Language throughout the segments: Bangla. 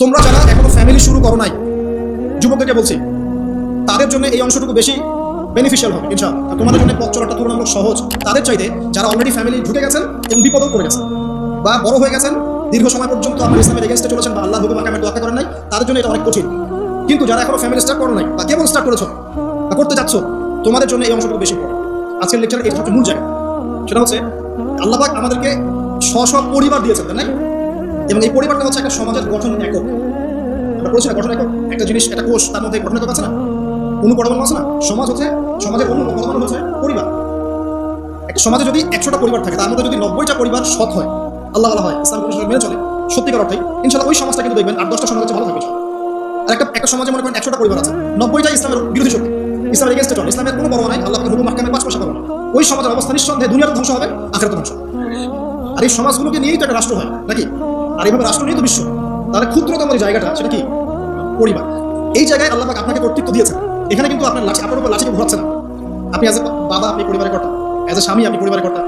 তোমরা যারা এখনও ফ্যামিলি শুরু করো নাই, যুবকদেরকে বলছি, তাদের জন্য এই অংশটুকু বেশি বেনিফিশিয়াল হবে, ইনশাআল্লাহ। তোমাদের জন্য পথ চলাটা তুলনামূলক সহজ। তাদের চাইতে যারা অলরেডি ফ্যামিলি ঢুকে গেছেন, এবং বিপদও করে গেছেন, বা বড় হয়ে গেছেন, দীর্ঘ সময় পর্যন্ত আপনার ইসলামের এগেনস্টে চলেছেন বা আল্লাহ হুকুম আকামের দোয়া করেন নাই, তাদের জন্য এটা অনেক কঠিন। কিন্তু যারা এখনও ফ্যামিলি স্টার্ট করো নাই, বা কেবল স্টার্ট করেছ, বা করতে যাচ্ছ, তোমাদের জন্য এই অংশটুকু বেশি বড় আজকের লেকচার এটা হচ্ছে মূল জায়গা। সেটা হচ্ছে আল্লাহবাক আমাদেরকে স্ব পরিবার দিয়েছেন, তাই না? এবং এই পরিবারটা হচ্ছে একটা সমাজের গঠন একক। আমরা বলছি গঠন একক? একটা জিনিস, একটা কোষ, তার মধ্যে গঠন একক আছে না? আছে না? সমাজ হচ্ছে, সমাজের অনুপরমাণু হচ্ছে পরিবার। একটা সমাজে যদি একশোটা পরিবার থাকে, তার মধ্যে যদি নব্বইটা পরিবার সৎ হয়, আল্লাহ বলা হয়, ইসলাম মেনে চলে, সত্যিকার অর্থে ইনশাল্লাহ ওই সমাজটা কিন্তু দেখবেন আট দশটা সমাজ ভালো থাকবে আর একটা একটা সমাজে মনে করেন একশোটা পরিবার আছে নব্বইটা ইসলামের বিরোধী শক্তি। ইসলামের এগেনস্টে চলে ইসলামের কোনো বড় নাই, আল্লাহকে হুকুম, মাহকামে পাশ পাশা করো না। ওই সমাজের অবস্থা নিঃসন্দেহে দুনিয়ার ধ্বংস হবে আখের ধ্বংস। আর এই সমাজগুলোকে নিয়েই তো একটা রাষ্ট্র হয়, নাকি? আর এইভাবে রাষ্ট্র তো বিশ্ব। তাহলে ক্ষুদ্রতম যে জায়গাটা, সেটা কি? পরিবার। এই জায়গায় আল্লাহ আপনাকে কর্তৃত্ব দিয়েছেন। এখানে কিন্তু আপনার লাঠি, আপনার উপর লাঠিকে ঘোরাচ্ছে না। আপনি অ্যাজ এ বাবা, আপনি পরিবারের কর্তা। অ্যাজ এ স্বামী, আপনি পরিবারের কর্তা।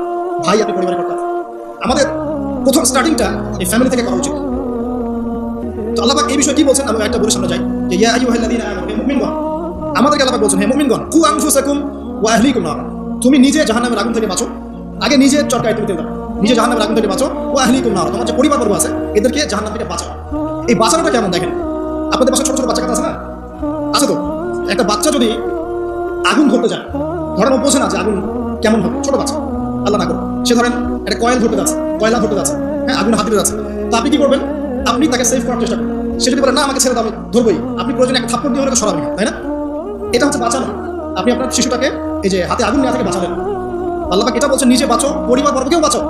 ভাই, আপনি পরিবারের কর্তা। আমাদের প্রথম স্টার্টিংটা এই ফ্যামিলি থেকে করা উচিত। তো আল্লাহ এই বিষয়ে কি বলছেন? আমরা একটা বলে সামনে যাই। যে, ইয়া আইয়ুহাল্লাযীনা আমানু মুমিনগণ। আমাদেরকে আল্লাহ বলছেন, হে মুমিনগণ কু আনফুসাকুম ওয়া আহলিকুম নার। তুমি নিজে জাহান্নামের আগুন থেকে বাঁচো। আগে নিজে চরকায় তুমি তেল দাও। নিজে জাহান্নামের আগুন থেকে বাঁচো। ওয়া আহলিকুম নার, তোমার যে পরিবার বর্গ আছে, এদেরকে জাহান্নাম থেকে বাঁচাও। এই বাঁচানোটা কেমন দেখেন? আপনাদের পাশে ছোট ছোট বাচ্চা কাচ্চা আছে না? আছে তো? একটা বাচ্চা যদি আগুন ধরতে যায় ধরেন ও বোঝে না যে আগুন কেমন হবে। ছোট বাচ্চা, আল্লাহ না করো সে ধরেন একটা কয়েল ধরতে যাচ্ছে, কয়লা ধরতে যাচ্ছে হ্যাঁ আগুন হাতে যাচ্ছে। তো আপনি কি করবেন? আপনি তাকে সেভ করার চেষ্টা করবেন সে যদি বলে, না, আমাকে ছেড়ে আমি ধরবই। আপনি প্রয়োজনে একটা থাপ্পড় দিয়ে হলে সরাবেন, তাই না? এটা হচ্ছে বাঁচানো। আপনি আপনার শিশুটাকে এই যে হাতে আগুন নেওয়া থেকে বাঁচালেন। আল্লাহ এটা বলছেন, নিজে বাঁচো, পরিবার বর্গকেও বাঁচো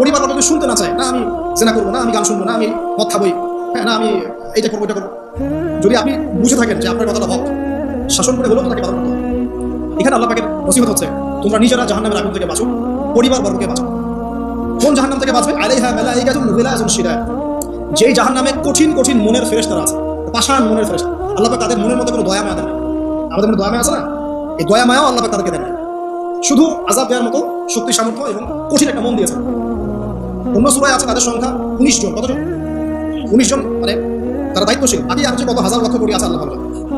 পরিবার যদি শুনতে না চায়। না, আমি জেনা করব, না, আমি গান শুনব, না, আমি মদ খাবোই। হ্যাঁ না, আমি এইটা করব এটা করব। যদি আপনি বুঝে থাকেন যে আপনার কথাটা হক শাসন করে হলেও তাকে করতে এখানে আল্লাহ পাকের হচ্ছে, তোমরা নিজেরা জাহান্নামের আগুন থেকে বাঁচো, পরিবার বর্গকে বাঁচো কোন জাহান্নাম থেকে বাঁচবে? আরে হ্যাঁ মেলা এই আলাইহা মালাইকাতুন গিলাজুন শিদাদ যেই জাহান্নামে কঠিন কঠিন মনের ফেরেশতারা আছে, পাষাণ মনের ফেরেশতা। আল্লাহ তাদের মনের মধ্যে কোনো দয়া মায়া না। আমাদের মনে দয়া মায়া আছে না? এই দয়া মায়াও আল্লাহ তাদেরকে দেন শুধু আজাব দেওয়ার মতো শক্তি, সামর্থ্য এবং কঠিন একটা মন দিয়েছে অন্য সুরায় আছে তাদের সংখ্যা উনিশ জন, কতজন? উনিশ জন মানে তারা দায়িত্বশীল। আগে যে কত? হাজার লক্ষ কোটি আছে আল্লাহ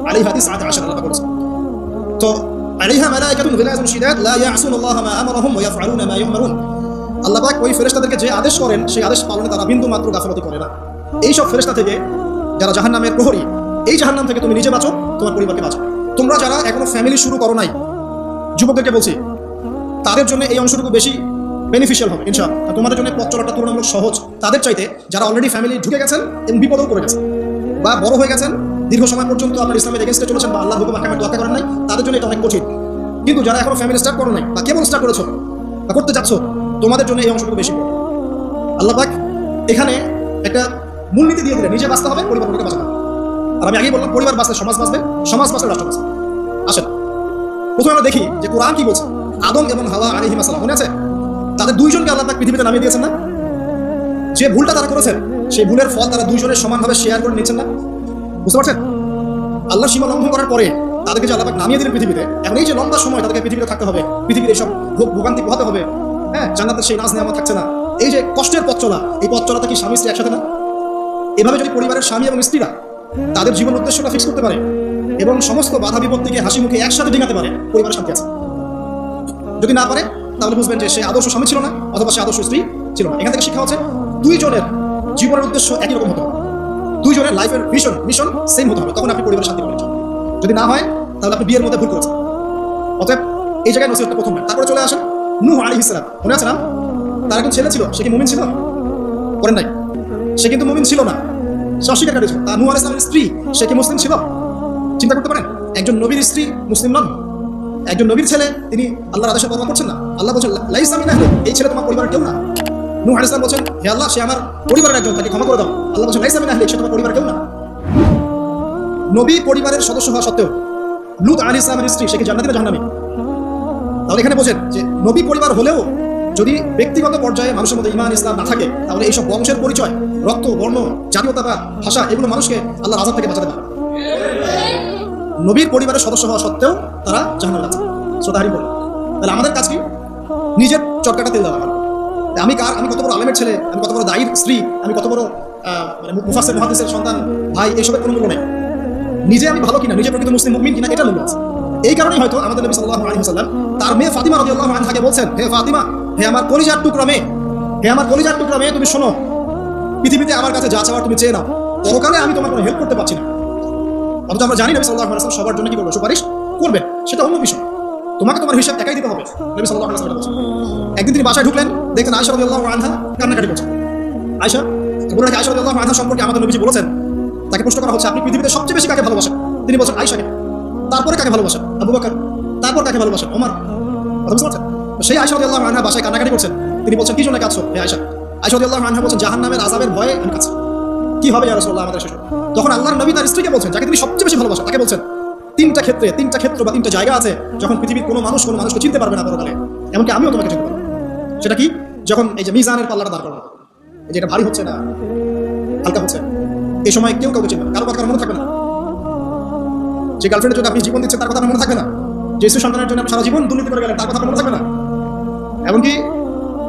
আলী হাদিস আজ আশা আল্লাহ করেছে তো গিলাজুন শিদাদ লা ইয়াসুনুল্লাহ মা আমারহুম ওয়া ইয়াফআলুনা মা আল্লাহ পাক ওই ফেরেশতাদেরকে যে আদেশ করেন, সেই আদেশ পালনে তারা বিন্দু মাত্র করে না। এই সব ফেরেশতা থেকে যারা জাহান্নামের প্রহরী, এই জাহান্নাম থেকে তুমি নিজে বাঁচো, তোমার পরিবারকে বাঁচো তোমরা যারা এখনও ফ্যামিলি শুরু করো নাই, যুবকদেরকে বলছি, তাদের জন্য এই অংশটুকু বেশি বেনিফিশিয়াল হবে, ইনশাআল্লাহ। তোমাদের জন্য পথ চলাটা তুলনামূলক সহজ। তাদের চাইতে যারা অলরেডি ফ্যামিলি ঢুকে গেছেন এবং বিপদও করে গেছেন বা বড় হয়ে গেছেন, দীর্ঘ সময় পর্যন্ত আপনার ইসলামের এগেনস্টে চলেছেন বা আল্লাহ হুকুম আকামের দোয়া করেন নাই, তাদের জন্য এটা অনেক কঠিন। কিন্তু যারা এখনও ফ্যামিলি স্টার্ট করো নাই বা কেবল স্টার্ট করেছ বা করতে যাচ্ছ, তোমাদের জন্য এই অংশটুকু বেশি। আল্লাহ পাক এখানে একটা মূলনীতি দিয়ে দিলেন, নিজে বাঁচতে হবে পরিবারকে বাঁচাতে হবে। আর আমি আগেই বললাম, পরিবার বাঁচলে সমাজ বাঁচবে, সমাজ বাঁচলে রাষ্ট্র বাঁচবে। আসেন, প্রথমে আমরা দেখি যে কোরআন কি বলছে? আদম এবং হাওয়া আলিহিম আসসালাম, মনে আছে? তাদের দুইজনকে আল্লাহ পাক পৃথিবীতে নামিয়ে দিয়েছেন না? যে ভুলটা তারা করেছেন, সেই ভুলের ফল তারা দুইজনের সমানভাবে শেয়ার করে নিচ্ছেন না? বুঝতে পারছেন? আল্লাহ সীমা লঙ্ঘন করার পরে তাদেরকে যে আল্লাহ পাক নামিয়ে দিলেন পৃথিবীতে, এখন এই যে লম্বা সময় তাদেরকে পৃথিবীতে থাকতে হবে, পৃথিবীর এইসব ভোগ ভোগান্তি পোহাতে হবে হ্যাঁ জান্নাতের সেই নাচ নেওয়া থাকছে না। এই যে কষ্টের পথ চলা, এই পথ চলাটা কি স্বামী স্ত্রী একসাথে না? এভাবে যদি পরিবারের স্বামী এবং স্ত্রীরা তাদের জীবন উদ্দেশ্যটা ফিক্স করতে পারে এবং সমস্ত বাধা বিপত্তিকে হাসি মুখে একসাথে ডিঙাতে পারে, পরিবারের শান্তি আছে। যদি না পারে তাহলে বুঝবেন যে সে আদর্শ স্বামী ছিল না, অথবা সে আদর্শ স্ত্রী ছিল না। এখান থেকে শিক্ষা হচ্ছে, দুইজনের জীবনের উদ্দেশ্য একই রকম হতে হবে দুইজনের লাইফের মিশন মিশন সেম হতে হবে, তখন আপনি পরিবারের শান্তি পাবেন যদি না হয়, তাহলে আপনি বিয়ের মধ্যে ভুল করেছেন। অতএব এই জায়গায় নসিহতটা প্রথম তারপরে চলে আসেন নূহ আলী ইসলাম মনে আছে না? তার একজন ছেলে ছিল, সে কি মুমিন ছিল? করেন নাই। সে কিন্তু মুমিন ছিল না। সে অস্বীকার ছিল। তার নূহ আলী ইসলামের স্ত্রী, সে কি মুসলিম ছিল? চিন্তা করতে পারেন। একজন নবীর স্ত্রী মুসলিম নন। একজন নবীর ছেলে, তিনি আল্লাহর আদেশে পরোয়া করছেন না। আল্লাহ বলছেন লাইসা মিন আহলি এই ছেলে তোমার পরিবারের কেউ না। নূহ আলাইহিস বলছেন, হে আল্লাহ, সে আমার পরিবারের একজন, তাকে ক্ষমা করে দাও। আল্লাহ বলছেন, লাইসা মিন আহলি সে তোমার পরিবারের কেউ না। নবী পরিবারের সদস্য হওয়া সত্ত্বেও, লুত আলী ইসলামের স্ত্রী, সে কি জান্নাতি না জাহান্নামী? তাহলে এখানে বোঝেন যে, নবী পরিবার হলেও যদি ব্যক্তিগত পর্যায়ে মানুষের মধ্যে ইমান ইসলাম না থাকে, তাহলে এইসব বংশের পরিচয়, রক্ত, বর্ণ, জাতীয়তা বা ভাষা, এগুলো মানুষকে আল্লাহ আজাদ থেকে বাঁচাতে পারে। নবীর পরিবারের সদস্য হওয়া সত্ত্বেও তারা জাহান্নামে আছে শ্রোতাহারি বলে। তাহলে আমাদের কাজ কি? নিজের চটকাটা তেল দেওয়া আমি কার? আমি কত বড় আলেমের ছেলে, আমি কত বড় দায়ীর স্ত্রী, আমি কত বড় মানে মুফাসের মহাদিসের সন্তান, ভাই এইসবের কোনো মূল্য নেই। নিজে আমি ভালো কিনা, নিজে প্রকৃত মুসলিম মুমিন কিনা এটা মূল্য আছে। এই কারণেই হয়তো আমাদের নবী সাল্লাল্লাহু আলাইহি ওয়াসাল্লাম তার মেয়ে ফাতিমা রাদিয়াল্লাহু আনহাকে বলছেন, হে ফাতিমা, হে আমার কলিজার টুকরা মেয়ে, হে আমার কলিজার টুকরা মেয়ে, তুমি শোনো, পৃথিবীতে আমার কাছে যা চাওয়ার তুমি চেয়ে নাও। পরকালে আমি তোমার কোনো হেল্প করতে পারছি না। অথচ আমরা জানি নবী সাল্লাল্লাহু আলাইহি ওয়াসাল্লাম সবার জন্য কি করবে? সুপারিশ করবেন সেটা অন্য বিষয় তোমাকে তোমার হিসাব একাই দিতে হবে। নবী বলছেন। একদিন তিনি বাসায় ঢুকলেন দেখতেন আয়েশা রাদিয়াল্লাহু আনহা কান্নাকাটি করছেন আয়েশা বলে রাখি আয়েশা রাদিয়াল্লাহু আনহা সম্পর্কে আমাদের নবীজি বলেছেন, তাকে প্রশ্ন করা হচ্ছে, আপনি পৃথিবীতে সবচেয়ে বেশি কাকে ভালোবাসেন? তিনি বলছেন আয়েশাকে। তারপরে কাকে ভালোবাসেন? আবু বকর। তারপর কাকে ভালোবাসেন? ওমর। সেই আয়েশা রাদিয়াল্লাহু আনহা বাসায় কান্নাকাটি করছেন। তিনি বলছেন, কি জন্য কাঁদছো? হে আয়েশা। আয়েশা রাদিয়াল্লাহু আনহা বলছেন, জাহান্নামের আযাবের ভয়ে আমি কাঁদছি। কি হবে ইয়া রাসূলুল্লাহ আমাদের শেষ তখন আল্লাহর নবী তার স্ত্রীকে বলছেন, যাকে তিনি সবচেয়ে বেশি ভালোবাসেন, তাকে বলছেন, তিনটা ক্ষেত্রে, তিনটা ক্ষেত্র বা তিনটা জায়গা আছে যখন পৃথিবীর কোনো মানুষ কোনো মানুষকে চিনতে পারবে না পরকালে, এমনকি আমিও তোমাকে চিনতে পারব। সেটা কি? যখন এই যে মিজানের পাল্লাটা দাঁড় করানো, এই যে এটা ভারী হচ্ছে না, হালকা হচ্ছে এই সময় কেউ কাউকে চিনবে কারও কথা মনে থাকবে না। যে গার্লফ্রেন্ডের জন্য আপনি জীবন দিচ্ছেন, তার কথা মনে থাকবে না। যে স্ত্রী সন্তানের জন্য সারা জীবন দুর্নীতি করে গেলেন, তার কথা মনে থাকবে না। এমনকি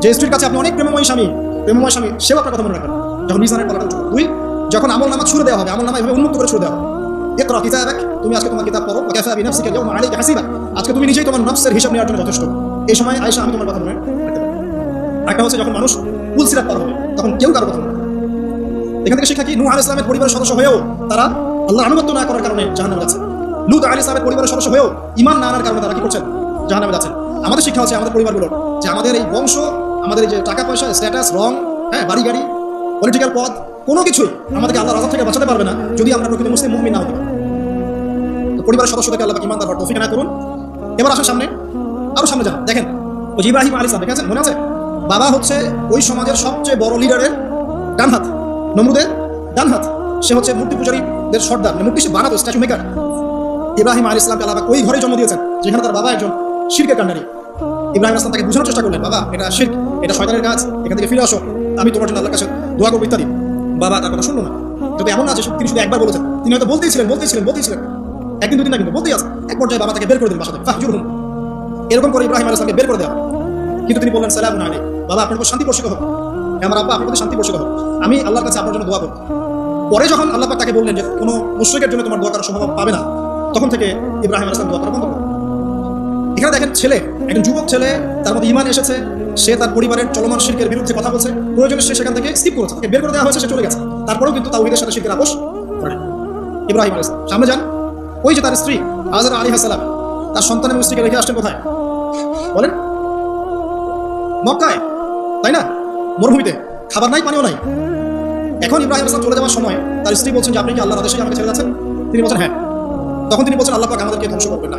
যে স্ত্রীর কাছে আপনি অনেক প্রেমময় স্বামী প্রেমময় স্বামী, সেও আপনার কথা মনে রাখবেন। যখন মিজানের পাল্লাটা উঠবে দুই যখন আমল নামা ছুড়ে দেওয়া হবে, আমল নামা এভাবে উন্মুক্ত করে ছুড়ে দেওয়া হবে। ইকরা কিতাবাক, তুমি আজকে তোমার কিতাব পড়ো, ওয়া কাফা বিনাফসিকা আল-ইয়াওমা আলাইকা হাসিবা। আজকে তুমি নিজেই তোমার নফসের হিসাব নেওয়ার জন্য যথেষ্ট। এই সময় আয়েশা, আমি তোমার কথা মনে একটা হচ্ছে যখন মানুষ পুলসিরাত পার হবে তখন কেউ কারও কথা। এখান থেকে শিক্ষা কি? নূহ আলাইহিস সালামের পরিবারের সদস্য হয়েও তারা আল্লাহ আনুগত্য না করার কারণে জাহান্নামে যাচ্ছে। লুত আলাইহিস সালামের পরিবারের সদস্য হয়েও ঈমান না আনার কারণে তারা কি করছেন? জাহান্নামে যাচ্ছেন। আমাদের শিক্ষা হচ্ছে আমাদের পরিবারগুলোর যে আমাদের এই বংশ, আমাদের এই যে টাকা পয়সা স্ট্যাটাস রং হ্যাঁ বাড়ি গাড়ি পলিটিক্যাল পদ কোনো কিছুই আমাদেরকে আল্লাহর আজাব থেকে বাঁচাতে পারবে না, যদি আমরা প্রকৃত মুসলিম মুমিন না হতে তো পরিবারের সদস্যদেরকে আল্লাহ ইমানদার হওয়ার তৌফিক না করুন। এবার আসুন সামনে, আরও সামনে যান, দেখেন, ওই ইব্রাহিম আলী সাহেব দেখেছেন? মনে আছে? বাবা হচ্ছে ওই সমাজের সবচেয়ে বড় লিডারের ডান হাত, নমরুদের ডান হাত। সে হচ্ছে মূর্তি পূজারীদের সর্দার মানে মূর্তি সে বানাতো স্ট্যাচু মেকার ইব্রাহিম আলী ইসলামকে আল্লাহ ওই ঘরে জন্ম দিয়েছেন, যেখানে তার বাবা একজন শিরকের কান্ডারি ইব্রাহিম আসলাম তাকে বোঝানোর চেষ্টা করলেন, বাবা, এটা শির্ক, এটা শয়তানের কাজ, এখান থেকে ফিরে আসো। আমি তোমার জন্য আল্লাহর কাছে দোয়া করব, ইত্যাদি। বাবা তার কথা শুনলো না। যদি এমন না যে তিনি শুধু একবার বলেছেন। তিনি হয়তো বলতেই ছিলেন বলতেই ছিলেন বলতেই ছিলেন একদিন দুদিন না, কিন্তু বলতেই আছে। এক পর্যায়ে বাবা তাকে বের করে দিন বাসা থেকে ফাহজুর হুম এরকম করে ইব্রাহিম আলী ইসলামকে বের করে দেওয়া কিন্তু তিনি বললেন সালাম আলী বাবা, আপনার উপর শান্তি বর্ষিত হোক। আমার আব্বা আপনার প্রতি শান্তি বর্ষিত হোক। আমি আল্লাহর কাছে আপনার জন্য দোয়া করব। পরে যখন আল্লাহ তাকে বললেন যে, কোনো মুশ্রিকের জন্য তোমার দোয়া করার সম্ভব পাবে না, তখন থেকে ইব্রাহিম আলী ইসলাম দোয়া করা বন্ধ এখানে দেখেন ছেলে, একজন যুবক ছেলে, তার মধ্যে ইমান এসেছে। সে তার পরিবারের চলমান শিল্পের বিরুদ্ধে কথা বলছে। প্রয়োজনে সে সেখান থেকে স্কিপ করেছে তাকে বের করে দেওয়া হয়েছে, সে চলে গেছে। তারপরেও কিন্তু তাওহিদের সাথে শিল্পের আপোষ করে ইব্রাহিম আলাইহিস সালাম। সামনে যান। ওই যে তার স্ত্রী, হাজার আলী হাসালাম তার সন্তান এবং স্ত্রীকে রেখে আসছেন কোথায়? বলেন, মক্কায়, তাই না? মরুভূমিতে। খাবার নাই, পানিও নাই। এখন ইব্রাহিম আসলাম চলে যাওয়ার সময় তার স্ত্রী বলছেন যে, আপনি কি আল্লাহ আদেশে আমাকে ছেড়ে যাচ্ছেন? তিনি বলছেন হ্যাঁ। তখন তিনি বলছেন, আল্লাহ পাক আমাদেরকে ধ্বংস করবেন না।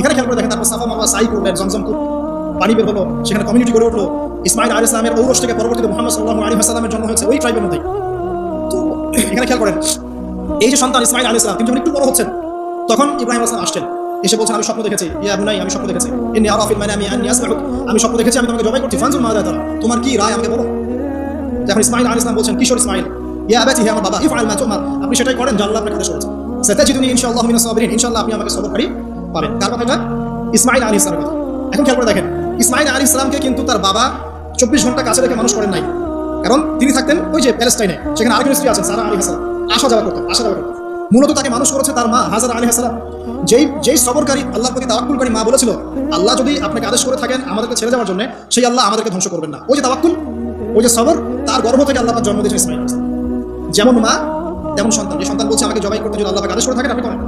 এখানে খেয়াল করে দেখেন, তারপর সাফা মামা সাই করলেন জমজম কূপ পানি বের হলো, সেখানে কমিউনিটি গড়ে উঠল। ইসমাইল আলী ইসলামের ঔরস থেকে পরবর্তীতে মোহাম্মদ সাল্লাহ আলী হাসালামের জন্ম হয়েছে ওই ট্রাইবের মধ্যেই। তো এখানে খেয়াল করেন, এই যে সন্তান ইসমাইল আলী ইসলাম তিনি যখন একটু বড় হচ্ছেন, তখন ইব্রাহিম আসলাম আসছেন। এসে বলছেন, আমি স্বপ্ন দেখেছি। ইয়া বুনাই, আমি স্বপ্ন দেখেছি। ইন্নি আরাফিল মানে আমি আন্নি আসমাউক আমি স্বপ্ন দেখেছি, আমি তোমাকে জবাই করছি। ফানজুল মাদা তারা তোমার কি রায় আমাকে বলো? যখন ইসমাইল আলী ইসলাম বলছেন, কিশোর ইসমাইল ইয়া আবাতি, হে আমার বাবা, ইফআল মা তুমার। আপনি সেটাই করেন জাল্লাহ আপনাকে আদেশ করেছে সাতাজিদুনি ইনশাআল্লাহ মিনাস সাবিরিন, ইনশাআল্লাহ আপনি আমাকে সবরকারী পাবেন। কার কথা এটা ইসমাইল আলী ইসলামের কথা। এখন খেয়াল করে দেখেন ইসমাইল আলী ইসলামকে কিন্তু তার বাবা চব্বিশ ঘণ্টা কাছে রেখে মানুষ করেন নাই। কারণ তিনি থাকতেন ওই যে প্যালেস্টাইনে, সেখানে আরেকজন স্ত্রী আছেন, সারা আলী হাসান আসা যাওয়া করতেন, আসা যাওয়া করতেন। মূলত তাকে মানুষ করেছে তার মা হাজার আলী হাসান যেই যেই সবরকারী আল্লাহর প্রতি তাওয়াক্কুলকারী মা বলেছিল, আল্লাহ যদি আপনাকে আদেশ করে থাকেন আমাদেরকে ছেড়ে যাওয়ার জন্য, সেই আল্লাহ আমাদেরকে ধ্বংস করবেন না। ওই যে তাওয়াক্কুল, ওই যে সবর, তার গর্ভ থেকে আল্লাহ জন্ম দিয়েছেন ইসমাইল যেমন মা, তেমন সন্তান। যে সন্তান বলছে, আমাকে জবাই করতে যদি আল্লাহ আদেশ করে থাকেন, আপনি করেন।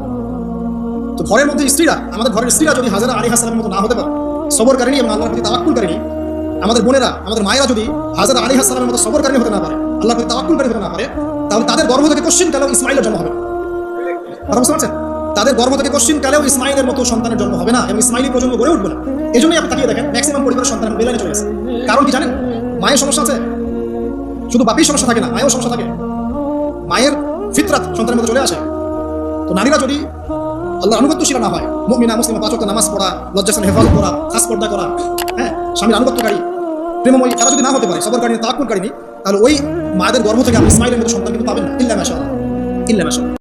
তো ঘরের মধ্যে স্ত্রীরা, আমাদের ঘরের স্ত্রীরা যদি হাজার আলী হাসানের মতো না হতে পারে সবরকারিনী এবং আল্লাহর প্রতি তাওয়াক্কুলকারিনী আমাদের বোনেরা, আমাদের মায়েরা যদি হাজার আলী হাসানের মতো সবরকারিনী হতে না পারে, আল্লাহর প্রতি তাওয়াক্কুলকারী হতে না পারে, তাহলে তাদের গর্ভ থেকে কোশ্চিন কালেও ইসমাইলের জন্ম হবে। কথা বুঝতে পারছেন? তাদের গর্ভ থেকে কোশ্চিন কালেও ইসমাইলের মতো সন্তানের জন্ম হবে না এবং ইসমাইলি প্রজন্ম গড়ে উঠবে না। এই জন্যই আপনি তাকিয়ে দেখেন ম্যাক্সিমাম পরিবারের সন্তান বেলানে চলে গেছে। কারণ কি জানেন? মায়ের সমস্যা আছে। শুধু বাপির সমস্যা থাকে না, মায়েরও সমস্যা থাকে। মায়ের ফিতরাত সন্তানের মধ্যে চলে আসে। তো নারীরা যদি আল্লাহ আনুগত্যশীল না হয়। মুমিনা মুসলিমা পাঁচ নামাজ পড়া লজ্জাসন হেফাজত করা, খাস পর্দা করা হ্যাঁ স্বামীর আনুগত্যকারী। প্রেমময়ী, তারা যদি না হতে পারে সবার কারণে তাকুর কারিনি তাহলে ওই মায়েদের গর্ভ থেকে আপনি স্মাইলের মতো সন্তান কিন্তু পাবেন না। ইল্লা মাসা ইল্লা মাশাআল্লাহ।